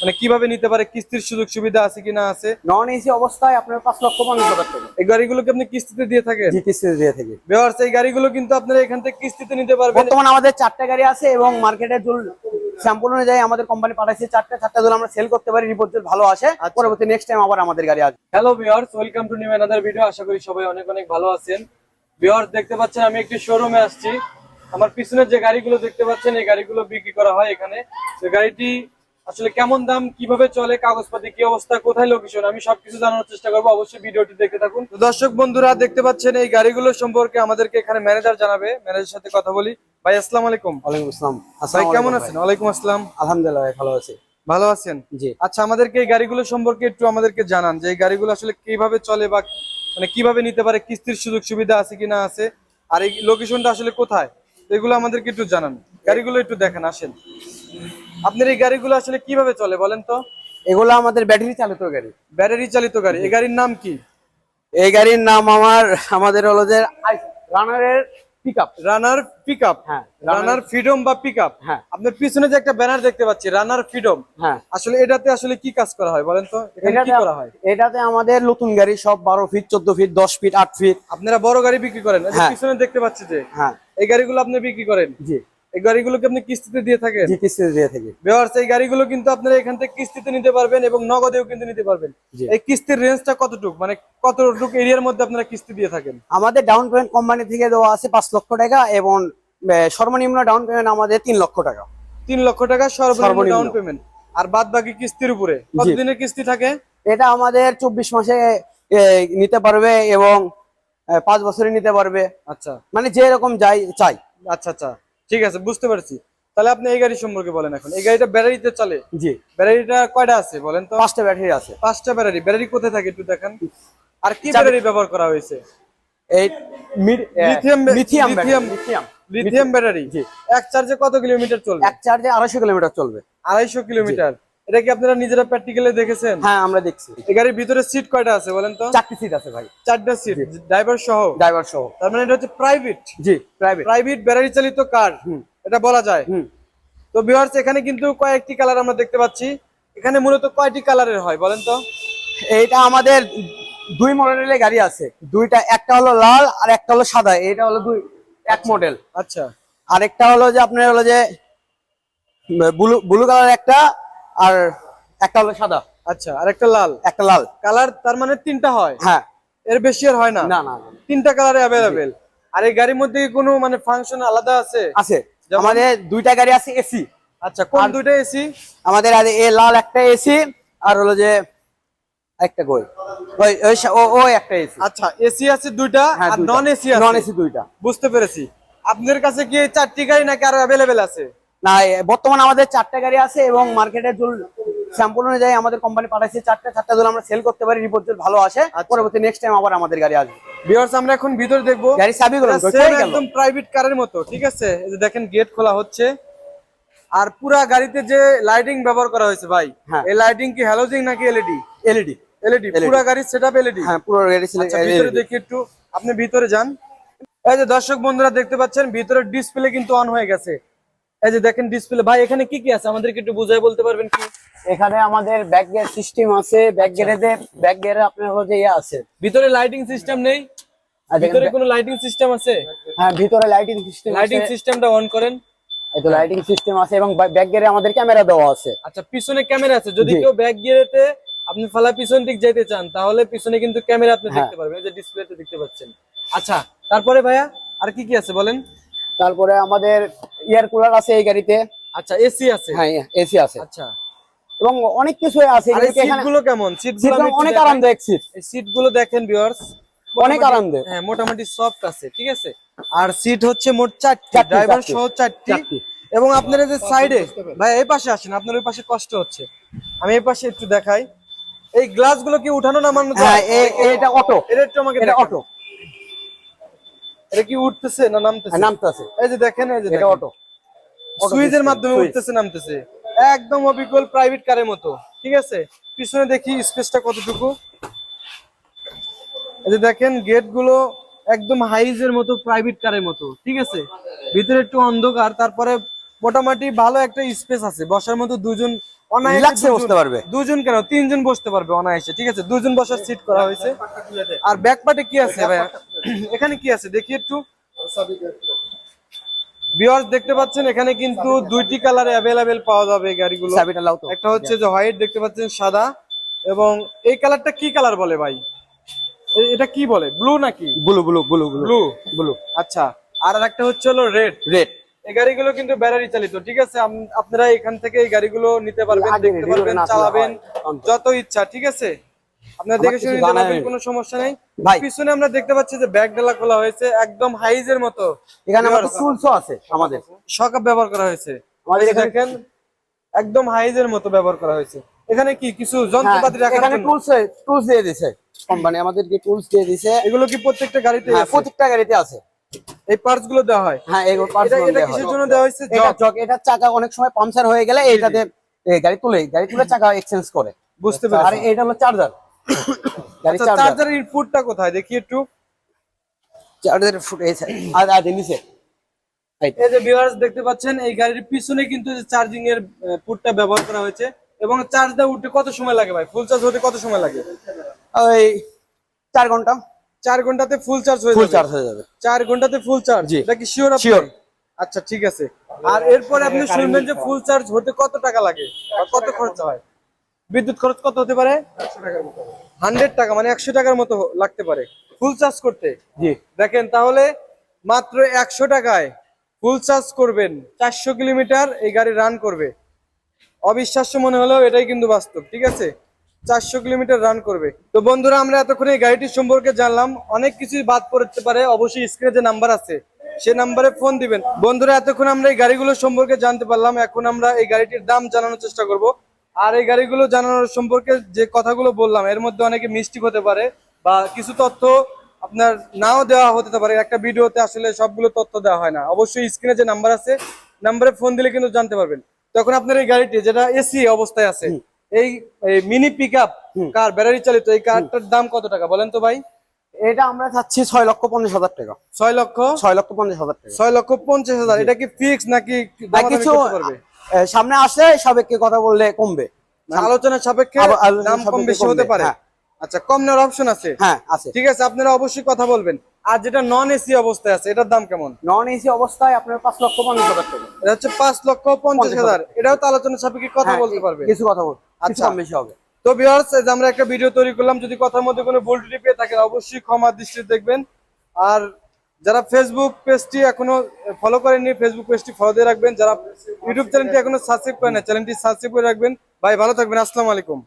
মানে কীভাবে নিতে পারে কিস্তির সুযোগ সুবিধা আছে কি না আছে? নন এসি অবস্থায় আপনার পাঁচ লক্ষ পঞ্চাশ হাজার টাকা। এই গাড়িগুলোকে আপনি কিস্তিতে দিয়ে থাকেন? জি কিস্তিতে দিয়ে থাকি। ব্যবহার এই গাড়িগুলো কিন্তু আপনারা এখান থেকে কিস্তিতে নিতে পারবেন। বর্তমান আমাদের চারটে গাড়ি আছে এবং মার্কেটের জুল স্যাম্পল অনুযায়ী আমাদের কোম্পানি পাঠাইছে চারটে চারটে জল আমরা সেল করতে পারি রিপোর্ট জুল ভালো আসে। আচ্ছা। পরবর্তী নেক্সট টাইম আবার আমাদের গাড়ি আসবে। Hello viewers welcome to new another video আশা করি সবাই অনেক অনেক ভালো আছেন। ভিউয়ার্স দেখতে পাচ্ছেন আমি একটি শোরুমে আসছি। আমার পিছনের যে গাড়িগুলো দেখতে পাচ্ছেন এই গাড়িগুলো বিক্রি করা হয় এখানে। গাড়িটি আসলে কেমন দাম কীভাবে চলে কাগজপাতি কি অবস্থা কোথায় লোকেশন আমি সবকিছু জানানোর চেষ্টা করব। অবশ্যই ভিডিওটি দেখতে থাকুন। তো দর্শক বন্ধুরা দেখতে পাচ্ছেন এই গাড়িগুলো সম্পর্কে আমাদেরকে এখানে ম্যানেজার জানাবে। ম্যানেজারের সাথে কথা বলি। ভাই আসসালামু আলাইকুম। ওয়ালাইকুম আসসালাম। ভাই কেমন আছেন? ওয়ালাইকুম আসসালাম। আলহামদুলিল্লাহ ভাই, ভালো আছি। ভালো আছেন? জি। আচ্ছা আমাদেরকে এই গাড়িগুলো সম্পর্কে একটু আমাদেরকে জানান যে এই গাড়িগুলো আসলে কীভাবে চলে বা মানে কীভাবে নিতে পারে কিস্তির সুযোগ সুবিধা আছে কি না আছে আর এই লোকেশনটা আসলে কোথায়? এগুলো আমাদেরকে একটু জানান। গাড়িগুলো একটু দেখেন আসেন। আপনার এই গাড়িগুলো আসলে কীভাবে চলে বলেন তো? এগুলো আমাদের ব্যাটারি চালিত গাড়ি। ব্যাটারি চালিত গাড়ি। এই গাড়ির নাম কি? এই গাড়ির নাম আমার আমাদের হলো যে রানারের পিক আপ রানার পিকআপ হ্যাঁ রানার ফ্রিডম বা পিকআপ হ্যাঁ। আপনার পিছনে যে একটা ব্যানার দেখতে পাচ্ছি রানার ফ্রিডম হ্যাঁ। আসলে এটাতে আসলে কি কাজ করা হয় বলেন তো? এখানে কি করা হয়? এটাতে আমাদের নতুন গাড়ি সব বারো ফিট চোদ্দ ফিট দশ ফিট আট ফিট আপনারা বড় গাড়ি বিক্রি করেন। হ্যাঁ। পিছনে দেখতে পাচ্ছি যে হ্যাঁ। এই গাড়িগুলো আপনি বিক্রি করেন। জি। এই গাড়িগুলোকে আপনি কিস্তিতে দিয়ে থাকেন? জি কিস্তিতে দিয়ে থাকি। ব্যবহার এই গাড়িগুলো কিন্তু আপনারা এখান থেকে কিস্তিতে নিতে পারবেন এবং নগদেও কিন্তু নিতে পারবেন। এই কিস্তির রেঞ্জটা কতটুক? মানে কতটুক এরিয়ার মধ্যে আপনারা কিস্তি দিয়ে থাকেন? আমাদের ডাউন পেমেন্ট কোম্পানি থেকে দেওয়া আছে পাঁচ লক্ষ টাকা এবং সর্বনিম্ন ডাউন পেমেন্ট আমাদের তিন লক্ষ টাকা। তিন লক্ষ টাকা সর্বনিম্ন। ডাউন পেমেন্ট আর বাদ বাকি কিস্তির উপরে কতদিনের কিস্তি থাকে? এটা আমাদের চব্বিশ মাসে নিতে পারবে এবং পাঁচ বছরে নিতে পারবে। আচ্ছা। মানে যে রকম যাই চাই। আচ্ছা আচ্ছা। ঠিক আছে বুঝতে পারছি। তাহলে আপনি এই গাড়ি সম্পর্কে বলেন এখন। এই গাড়িটা ব্যাটারিতে চলে? জি। ব্যাটারিটা কয়টা আছে বলেন তো? পাঁচটা ব্যাটারি আছে। পাঁচটা ব্যাটারি। ব্যাটারি কোথায় থাকে একটু দেখেন। আর কি ব্যাটারি ব্যবহার করা হয়েছে? এই lithium lithium lithium lithium battery. জি। এক চার্জে কত কিলোমিটার চলবে? এক চার্জে আড়াইশো কিলোমিটার চলবে। আড়াইশো কিলোমিটার। এটা কি আপনারা নিজেরা প্র্যাকটিক্যালি দেখেছেন? হ্যাঁ আমরা দেখছি। এই গাড়ির ভিতরে সিট কয়টা আছে বলেন তো? চারটি সিট আছে ভাই। চারটা সিট ড্রাইভার সহ? ড্রাইভার সহ। তার মানে এটা হচ্ছে প্রাইভেট জি প্রাইভেট প্রাইভেট ব্যাটারি চালিত কার। এটা বলা যায়। হুম। তো ভিউয়ার্স এখানে কিন্তু কয়েকটি কালার আমরা দেখতে পাচ্ছি। এখানে মূলত কয়টি কালারের হয় বলেন তো? এইটা আমাদের দুই মডেলের গাড়ি আছে। দুইটা একটা হলো লাল আর একটা হলো সাদা। এটা হলো দুই এক মডেল আচ্ছা। আর একটা হলো যে আপনার হলো যে ব্লু ব্লু কালার একটা আর একটা হলো সাদা। আচ্ছা আর একটা লাল। একটা লাল। কালার তার মানে তিনটা হয়? হ্যাঁ। এর বেশি আর হয় না? না না। তিনটা কালারে অ্যাভেলেবেল আর এই গাড়ির মধ্যে কি কোনো মানে ফাংশন আলাদা আছে? আছে। আমাদের দুইটা গাড়ি আছে এসি। আচ্ছা কোন দুইটা এসি? আমাদের আর এ লাল একটা এসি আর হলো যে একটা কই? ওই ও একটা এসি। আচ্ছা এসি আছে দুইটা হ্যাঁ আর নন এসি নন এসি দুইটা। বুঝতে পেরেছি। আপনাদের কাছে কি চারটি গাড়ি নাকি আরও অ্যাভেলেবেল আছে? না বর্তমানে আমাদের চারটা গাড়ি আছে এবং মার্কেটের জুল স্যাম্পল অনুযায়ী আমাদের কোম্পানি পাঠাইছে চারটা চারটা জল আমরা সেল করতে পারি রিপোর্ট জুল ভালো আসে। আচ্ছা। পরবর্তী নেক্সট টাইম আবার আমাদের গাড়ি আসবে। ভিউয়ার্স আমরা এখন ভিতরে দেখব। গাড়ি চাবিগুলো এটা কই same গেল? একদম প্রাইভেট কারের মতো ঠিক আছে? এই যে দেখেন গেট খোলা হচ্ছে। আর পুরা গাড়িতে যে লাইটিং ব্যবহার করা হয়েছে ভাই হ্যাঁ। এই লাইটিং কি হ্যালোজিং নাকি এলইডি এলইডি এলইডি পুরা গাড়ির সেটআপ এলইডি হ্যাঁ পুরো গাড়ি আচ্ছা ভিতরে দেখি একটু। আপনি ভিতরে যান। এই যে দর্শক বন্ধুরা দেখতে পাচ্ছেন ভিতরে ডিসপ্লে কিন্তু অন হয়ে গেছে। এই যে দেখেন ডিসপ্লে ভাই এখানে কি কি আছে? আমাদেরকে একটু বুঝাই বলতে পারবেন কি? এখানে আমাদের ব্যাক গিয়ার সিস্টেম আছে ব্যাক গিয়ারে ব্যাক গিয়ারে আপনার হচ্ছে ইয়ে আছে। ভিতরে লাইটিং সিস্টেম নেই? ভিতরে কোনো লাইটিং সিস্টেম আছে? হ্যাঁ ভিতরে লাইটিং সিস্টেম লাইটিং সিস্টেমটা অন করেন। এই তো লাইটিং সিস্টেম আছে এবং ব্যাক গিয়ারে আমাদের ক্যামেরা দেওয়া আছে। আচ্ছা পিছনে ক্যামেরা আছে। যদি কেউ ব্যাক গিয়ারেতে আপনি ফালা পিছন দিক যেতে চান তাহলে পিছনে কিন্তু ক্যামেরা আপনি হ্যাঁ। দেখতে পারবেন। এই যে ডিসপ্লেতে দেখতে পাচ্ছেন। আচ্ছা তারপরে ভাইয়া আর কি কি আছে বলেন? তারপরে আমাদের এয়ার কুলার আছে এই গাড়িতে। আচ্ছা এসি আছে? হ্যাঁ এসি আছে। আচ্ছা। এবং অনেক কিছু আছে। আর এই এগুলোকে সিটগুলো কেমন? সিটগুলো সিটগুলো অনেক আরামদায়ক সিট এই সিটগুলো দেখেন ভিউয়ার্স অনেক আরামদায়ক। হ্যাঁ মোটামুটি সফট আছে ঠিক আছে? আর সিট হচ্ছে মোট চারটি ড্রাইভার সহ চারটি। এবং আপনার যে সাইডে ভাই এই পাশে আসেন আপনার ওই পাশে কষ্ট হচ্ছে। আমি এই পাশে একটু দেখাই। এই গ্লাসগুলো কি উঠানো নামানো যায়? হ্যাঁ এটা অটো এটা একটু আমাকে এটা অটো এটা কি উঠতেছে না নামতেছে? নামতে এই যে দেখেন এই যে এটা অটো সুইচের মাধ্যমে উঠতেছে নামতেছে। একদম অবিকল প্রাইভেট কারের মতো ঠিক আছে? পিছনে দেখি স্পেসটা কতটুকু। এই যে দেখেন গেটগুলো একদম হাইজের মতো প্রাইভেট কারের মতো ঠিক আছে? ভিতরে একটু অন্ধকার তারপরে মোটামুটি ভালো একটা স্পেস আছে। বসার মতো দুজন অনায়াসে বসতে পারবে। দুজন কেন? তিনজন বসতে পারবে অনায়াসে ঠিক আছে? দুজন বসার সিট করা হয়েছে। আর ব্যাক পার্টে কি আছে ভাইয়া? এখানে কি আছে? দেখি একটু। ভিউয়ার্স দেখতে পাচ্ছেন এখানে কিন্তু দুইটি কালারে অ্যাভেলেবেল পাওয়া যাবে এই গাড়িগুলো। একটা হচ্ছে যে হোয়াইট দেখতে পাচ্ছেন সাদা। এবং এই কালারটা কি কালার বলে ভাই? এটা কি বলে? ব্লু নাকি? Blue blue blue blue blue আচ্ছা আর একটা হচ্ছে হলো রেড রেড এই গাড়িগুলো কিন্তু ব্যাটারি চালিত ঠিক আছে? আপনারা এখান থেকে এই গাড়িগুলো নিতে পারবেন দেখতে পারবেন চালাবেন যত ইচ্ছা ঠিক আছে? আপনারা দেখে শুনে কোনো সমস্যা নেই। ভাই। পিছনে আমরা দেখতে পাচ্ছি যে ব্যাগ ডালা খোলা হয়েছে একদম হাইজের মতো। এখানে আমাদের টুলসও আছে আমাদের। সকাপ ব্যবহার করা হয়েছে। আমাদের দেখেন একদম হাইজের মতো ব্যবহার করা হয়েছে। এখানে কি কিছু হ্যাঁ, যন্ত্রপাতি রাখার এখানে টুলস টুলস দিয়ে দিছে কোম্পানি আমাদেরকে টুলস দিয়ে দিছে। এগুলো কি প্রত্যেকটা গাড়িতে হ্যাঁ প্রত্যেকটা গাড়িতে আছে। এই পার্টসগুলো দেওয়া হয়? হ্যাঁ এই পার্টস এটা কিসের জন্য দেওয়া হয়েছে? জগ এটা চাকা অনেক সময় পাংচার হয়ে গেলে এইটাতে এই গাড়ি তুলে গাড়ি তুলে চাকা এক্সচেঞ্জ করে। বুঝতে আর পেরেছি। এটা হলো চার্জার গাড়ি চার্জার। ইনপুটটা কোথায়? দেখি একটু। চার্জার ফুট এই আর আর নিচে। এই যে ভিউয়ার্স দেখতে পাচ্ছেন এই গাড়ির পিছনে কিন্তু চার্জিং এর পুটটা ব্যবহার করা হয়েছে। এবং চার্জ দেওয়া উঠতে কত সময় লাগে ভাই? ফুল চার্জ হতে কত সময় লাগে? ওই চার ঘণ্টা। চার ঘন্টাতে ফুল চার্জ হয়ে ফুল চার্জ হয়ে যাবে। চার ঘন্টাতে ফুল চার্জ এটা কি শিওর Sure. আচ্ছা ঠিক আছে। আর এরপরে আপনি শুনবেন যে ফুল চার্জ হতে কত টাকা লাগে? কত খরচ হয়? বিদ্যুৎ খরচ কত হতে পারে? হান্ড্রেড টাকা মানে একশো টাকার মতো লাগতে পারে। ফুল চার্জ করতে? জি। দেখেন তাহলে মাত্র একশো টাকায় ফুল চার্জ করবেন চারশো কিলোমিটার এই গাড়ি রান করবে। অবিশ্বাস্য মনে হলেও এটাই কিন্তু বাস্তব ঠিক আছে? চারশো কিলোমিটার রান করবে। তো বন্ধুরা আমরা এতক্ষণ এই গাড়িটির সম্পর্কে জানলাম। অনেক কিছুই বাদ পড়তে পারে অবশ্যই স্ক্রিনে যে নাম্বার আছে সে নাম্বারে ফোন দিবেন। বন্ধুরা এতক্ষণ আমরা এই গাড়িগুলো সম্পর্কে জানতে পারলাম এখন আমরা এই গাড়িটির দাম জানানোর চেষ্টা করব। আর এই গাড়িগুলো জানানোর সম্পর্কে যে কথাগুলো বললাম এর মধ্যে অনেকে মিস্টেক হতে পারে বা কিছু তথ্য আপনার নাও দেওয়া হতে পারে। একটা ভিডিওতে আসলে সবগুলো তথ্য দেওয়া হয় না। অবশ্যই স্ক্রিনে যে নাম্বার আছে নাম্বারে ফোন দিলে কিন্তু জানতে পারবেন। তখন আপনার এই গাড়িটি যেটা এসি অবস্থায় আছে এই mini pick up car battery চালিত এই কারটার দাম কত টাকা বলেন তো ভাই? এটা আমরা চাচ্ছি ছয় লক্ষ পঞ্চাশ হাজার টাকা। ছয় লক্ষ? ছয় লক্ষ পঞ্চাশ হাজার টাকা। ছয় লক্ষ পঞ্চাশ হাজার। এটা কি ফিক্স নাকি কিছু সামনে আসলে সাবেককে কথা বললে কমবে। মানে আলোচনার সাপেক্ষে দাম কম বেশি হতে পারে? হ্যাঁ। আচ্ছা কম নেওয়ার অপশন আছে? হ্যাঁ আছে। ঠিক আছে আপনারা অবশ্যই কথা বলবেন। আর যেটা নন এসি অবস্থায় আছে এটার দাম কেমন? নন এসি অবস্থায় আপনার পাঁচ লক্ষ পঞ্চাশ হাজার টাকা। এটা হচ্ছে পাঁচ লক্ষ পঞ্চাশ হাজার। এটাও তো আলোচনার সাপেক্ষে কথা হ্যাঁ, বলতে পারবে। কিছু কথা বল আচ্ছা। বেশি হবে। তো ভিউয়ার্স আমরা একটা ভিডিও তৈরি করলাম যদি কথার মধ্যে কোনো ভুল ত্রুটি পেয়ে থাকেন অবশ্যই ক্ষমা দৃষ্টিতে দেখবেন। আর যারা ফেসবুক পেজটি এখনও ফলো করেননি ফেসবুক পেজটি ফলো দিয়ে রাখবেন। যারা ইউটিউব চ্যানেলটি এখনও সাবস্ক্রাইব করেন চ্যানেলটি সাবস্ক্রাইব করে রাখবেন। ভাই, ভালো থাকবেন। আসসালামু আলাইকুম।